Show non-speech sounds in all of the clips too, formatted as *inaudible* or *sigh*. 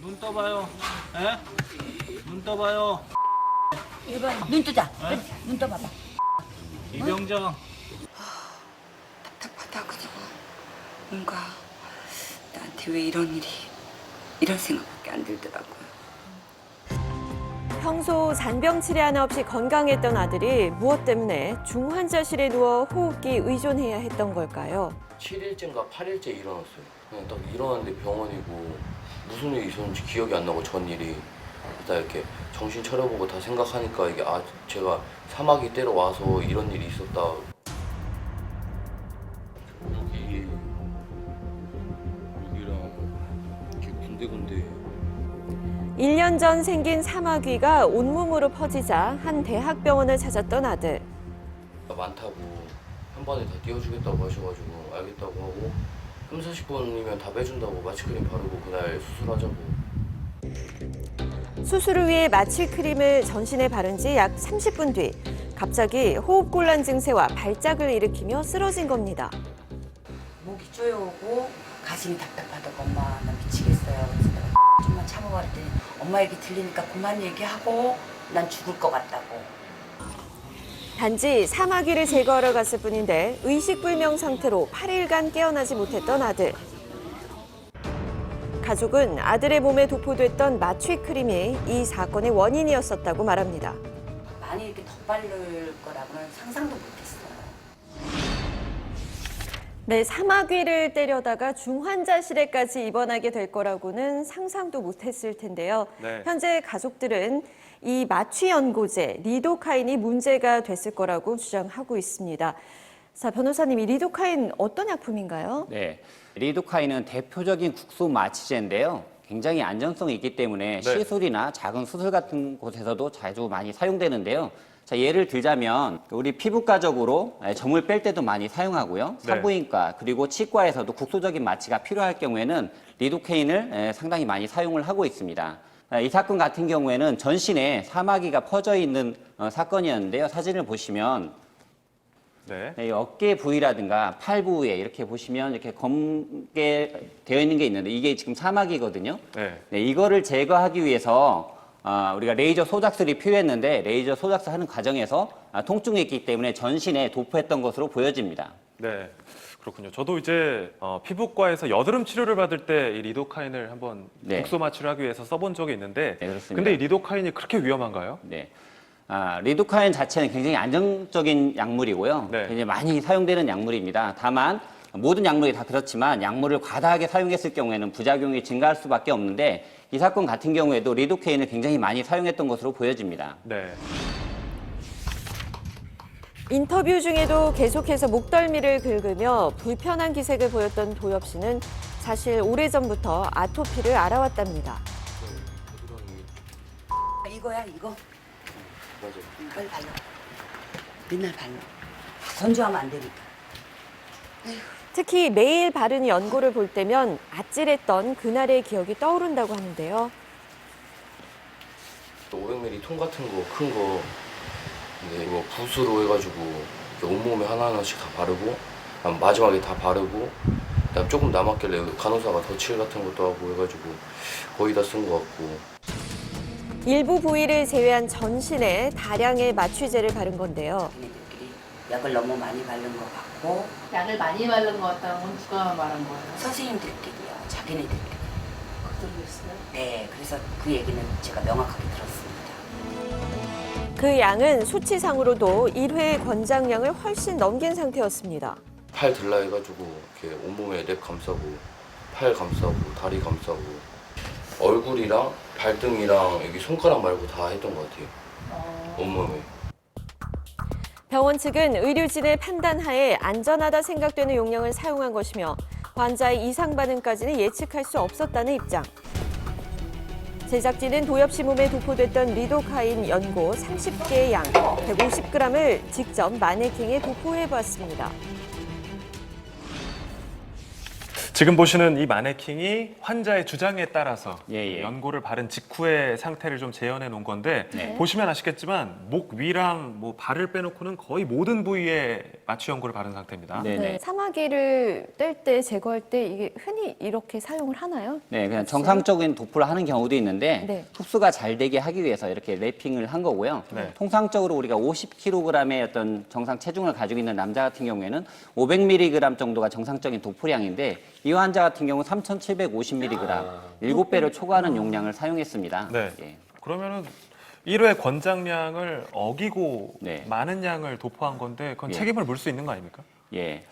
눈 떠봐요. 에? 눈 떠봐요. 이봐 눈 뜨자. 그래, 눈 떠봐봐. 이병정. 답답하다 그리고 뭔가 나한테 왜 이런 일이 이런 생각밖에 안 들더라고요. 평소 잔병 치레 하나 없이 건강했던 아들이 무엇 때문에 중환자실에 누워 호흡기 의존해야 했던 걸까요? 7일째인가 8일째 일어났어요. 그냥 딱 일어났는데 병원이고 무슨 일이 있었는지 기억이 안 나고 전 일이 딱 이렇게 정신 차려보고 다 생각하니까 이게 아 제가 사마귀 때려 와서 이런 일이 있었다. 여기 여기랑 이렇게 군데군데 1년 전 생긴 사마귀가 온몸으로 퍼지자 한 대학병원을 찾았던 아들. 많다고 한 번에 다 띄워주겠다고 하셔가지고 알겠다고 하고 3, 40분이면 다 빼준다고 마취크림 바르고 그날 수술하자고 수술을 위해 마취 크림을 전신에 바른 지 약 30분 뒤 갑자기 호흡곤란 증세와 발작을 일으키며 쓰러진 겁니다. 목이 쪼여오고 가슴이 답답하다고 엄마 나 미치겠어요. 그래서 내가 *laughs* 좀만 참아봐 그랬더니 엄마 얘기 들리니까 그만 얘기하고 난 죽을 것 같다고. 단지 사마귀를 제거하러 갔을 뿐인데 의식불명 상태로 8일간 깨어나지 못했던 아들. 가족은 아들의 몸에 도포됐던 마취 크림이 이 사건의 원인이었었다고 말합니다. 많이 이렇게 덧바를 거라고는 상상도 못했어요. 네, 사마귀를 때려다가 중환자실에까지 입원하게 될 거라고는 상상도 못했을 텐데요. 네. 현재 가족들은 이 마취 연고제 리도카인이 문제가 됐을 거라고 주장하고 있습니다. 자, 변호사님, 이 리도카인 어떤 약품인가요? 네, 리도카인은 대표적인 국소 마취제인데요. 굉장히 안전성이 있기 때문에 네. 시술이나 작은 수술 같은 곳에서도 자주 많이 사용되는데요. 자, 예를 들자면 우리 피부과적으로 점을 뺄 때도 많이 사용하고요. 네. 산부인과 그리고 치과에서도 국소적인 마취가 필요할 경우에는 리도케인을 에, 상당히 많이 사용을 하고 있습니다. 아, 이 사건 같은 경우에는 전신에 사마귀가 퍼져 있는 어, 사건이었는데요. 사진을 보시면 네. 네, 이 어깨 부위라든가 팔 부위에 이렇게 보시면 이렇게 검게 되어 있는 게 있는데 이게 지금 사막이거든요. 네. 네, 이거를 제거하기 위해서 아, 우리가 레이저 소작술이 필요했는데 레이저 소작술 하는 과정에서 아, 통증이 있기 때문에 전신에 도포했던 것으로 보여집니다. 네. 그렇군요. 저도 이제 어, 피부과에서 여드름 치료를 받을 때 이 리도카인을 한번 네. 국소 마취를 하기 위해서 써본 적이 있는데 네, 그렇습니다. 근데 이 리도카인이 그렇게 위험한가요? 네. 아, 리도카인 자체는 굉장히 안정적인 약물이고요. 네. 굉장히 많이 사용되는 약물입니다. 다만 모든 약물이 다 그렇지만 약물을 과다하게 사용했을 경우에는 부작용이 증가할 수밖에 없는데 이 사건 같은 경우에도 리도케인을 굉장히 많이 사용했던 것으로 보여집니다. 네. 인터뷰 중에도 계속해서 목덜미를 긁으며 불편한 기색을 보였던 도엽 씨는 사실 오래전부터 아토피를 알아왔답니다. 이거야 이거. 맞아. 빨리 발라. 맨날 발라. 건조하면 안 되니까. 특히 매일 바른 연고를 볼 때면 아찔했던 그날의 기억이 떠오른다고 하는데요. 500ml 통 같은 거 큰 거 근데 이거 붓으로 해가지고 이렇게 온몸에 하나하나씩 다 바르고 마지막에 다 바르고 그다음 조금 남았길래 간호사가 덧칠 같은 것도 하고 해가지고 거의 다 쓴 것 같고 일부 부위를 제외한 전신에 다량의 마취제를 바른 건데요. 약을 너무 많이 바른 것 같고 약을 많이 바른 것 같다는 건 누가 말한 거예요? 선생님들끼리요. 자기네들끼리. 그 정도 있어요? 네, 그래서 그 얘기는 제가 명확하게 들었습니다. 그 양은 수치상으로도 1회 권장량을 훨씬 넘긴 상태였습니다. 팔 들라 해가지고 이렇게 온몸에 랩 감싸고 팔 감싸고 다리 감싸고 얼굴이랑 발등이랑 여기 손가락 말고 다 했던 것 같아요 온몸에 병원 측은 의료진의 판단하에 안전하다 생각되는 용량을 사용한 것이며 환자의 이상 반응까지는 예측할 수 없었다는 입장. 제작진은 도엽 씨 몸에 도포됐던 리도카인 연고 30개의 양 150g을 직접 마네킹에 도포해 보았습니다. 지금 보시는 이 마네킹이 환자의 주장에 따라서 예, 예. 연고를 바른 직후의 상태를 좀 재현해 놓은 건데 네. 보시면 아시겠지만 목 위랑 뭐 발을 빼놓고는 거의 모든 부위에 마취 연고를 바른 상태입니다. 네 네. 네, 사마귀를 뗄 때 제거할 때 이게 흔히 이렇게 사용을 하나요? 네, 그냥 정상적인 도포를 하는 경우도 있는데 네. 흡수가 잘 되게 하기 위해서 이렇게 랩핑을 한 거고요. 네. 통상적으로 우리가 50kg의 어떤 정상 체중을 가지고 있는 남자 같은 경우에는 500mg 정도가 정상적인 도포량인데 이 환자 같은 경우 3,750mg, 일곱 배를 초과하는 용량을 사용했습니다. 네. 예. 그러면은 1회 권장량을 어기고 네. 많은 양을 도포한 건데 그건 예. 책임을 물 수 있는 거 아닙니까? 예.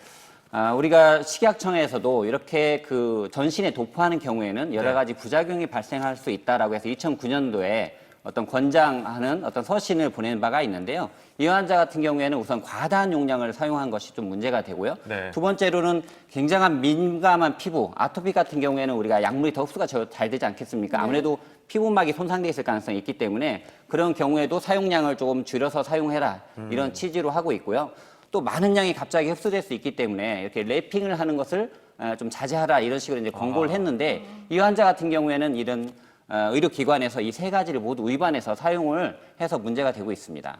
아, 우리가 식약청에서도 이렇게 그 전신에 도포하는 경우에는 여러 네. 가지 부작용이 발생할 수 있다라고 해서 2009년도에 어떤 권장하는 어떤 서신을 보낸 바가 있는데요. 이 환자 같은 경우에는 우선 과다한 용량을 사용한 것이 좀 문제가 되고요. 네. 두 번째로는 굉장한 민감한 피부, 아토피 같은 경우에는 우리가 약물이 더 흡수가 저- 잘 되지 않겠습니까? 아무래도 피부막이 손상돼 있을 가능성이 있기 때문에 그런 경우에도 사용량을 조금 줄여서 사용해라 이런 취지로 하고 있고요. 또 많은 양이 갑자기 흡수될 수 있기 때문에 이렇게 랩핑을 하는 것을 어, 좀 자제하라 이런 식으로 이제 권고를 했는데 이 환자 같은 경우에는 이런 어, 의료기관에서 이 세 가지를 모두 위반해서 사용을 해서 문제가 되고 있습니다.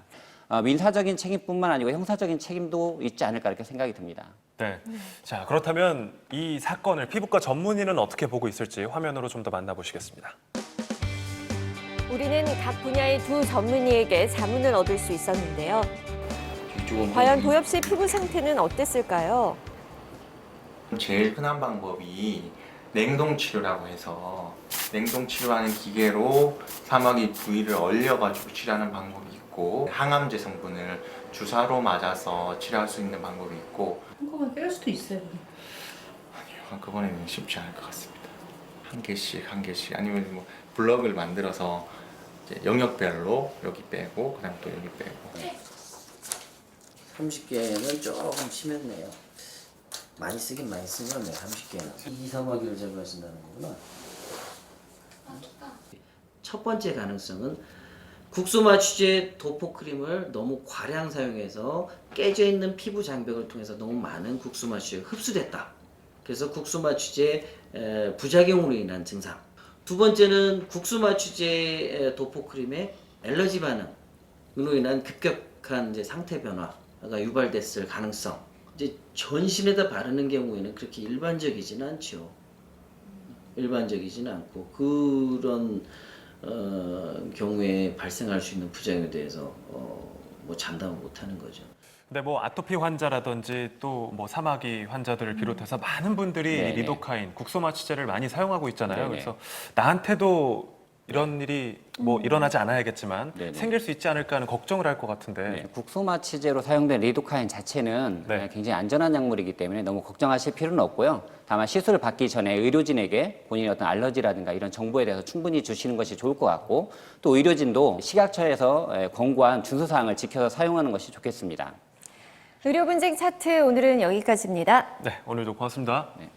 어, 민사적인 책임뿐만 아니고 형사적인 책임도 있지 않을까 이렇게 생각이 듭니다. 네. 자, 그렇다면 이 사건을 피부과 전문의는 어떻게 보고 있을지 화면으로 좀 더 만나보시겠습니다. 우리는 각 분야의 두 전문의에게 자문을 얻을 수 있었는데요. 과연 도엽 씨 피부 상태는 어땠을까요? 제일 흔한 방법이 냉동 치료라고 해서 냉동 치료하는 기계로 사마귀 부위를 얼려가지고 치료하는 방법이 있고 항암제 성분을 주사로 맞아서 치료할 수 있는 방법이 있고 한꺼번에 뺄 수도 있어요. 아니요 한꺼번에는 쉽지 않을 것 같습니다. 한 개씩 한 개씩 아니면 뭐 블럭을 만들어서 이제 영역별로 여기 빼고 그다음 또 여기 빼고 30개는 조금 심했네요. 많이 쓰긴 많이 쓴 거네요. 30개는. 이 사마귀를 제거하신다는 거구나. 첫 번째 가능성은 국소마 취제 도포 크림을 너무 과량 사용해서 깨져 있는 피부 장벽을 통해서 너무 많은 국소마 취제가 흡수됐다. 그래서 국소마 취제 에, 부작용으로 인한 증상. 두 번째는 국소마 취제 에, 도포 크림의 엘러지 반응으로 인한 급격한 이제 상태 변화가 유발됐을 가능성. 이제 전신에다 바르는 경우에는 그렇게 일반적이지는 않죠. 일반적이지는 않고 그런 어, 경우에 발생할 수 있는 부작용에 대해서 어, 뭐 장담을 못하는 거죠. 근데 뭐 아토피 환자라든지 또 뭐 사마귀 환자들을 비롯해서 많은 분들이 이 네네. 리도카인 국소마취제를 많이 사용하고 있잖아요. 네네. 그래서 나한테도 이런 일이 뭐 일어나지 않아야겠지만 네네. 생길 수 있지 않을까 하는 걱정을 할 것 같은데 네, 국소마취제로 사용된 리도카인 자체는 네. 굉장히 안전한 약물이기 때문에 너무 걱정하실 필요는 없고요. 다만 시술을 받기 전에 의료진에게 본인의 어떤 알러지라든가 이런 정보에 대해서 충분히 주시는 것이 좋을 것 같고 또 의료진도 식약처에서 에, 권고한 준수사항을 지켜서 사용하는 것이 좋겠습니다. 의료 분쟁 차트 오늘은 여기까지입니다. 네, 오늘도 고맙습니다. 네.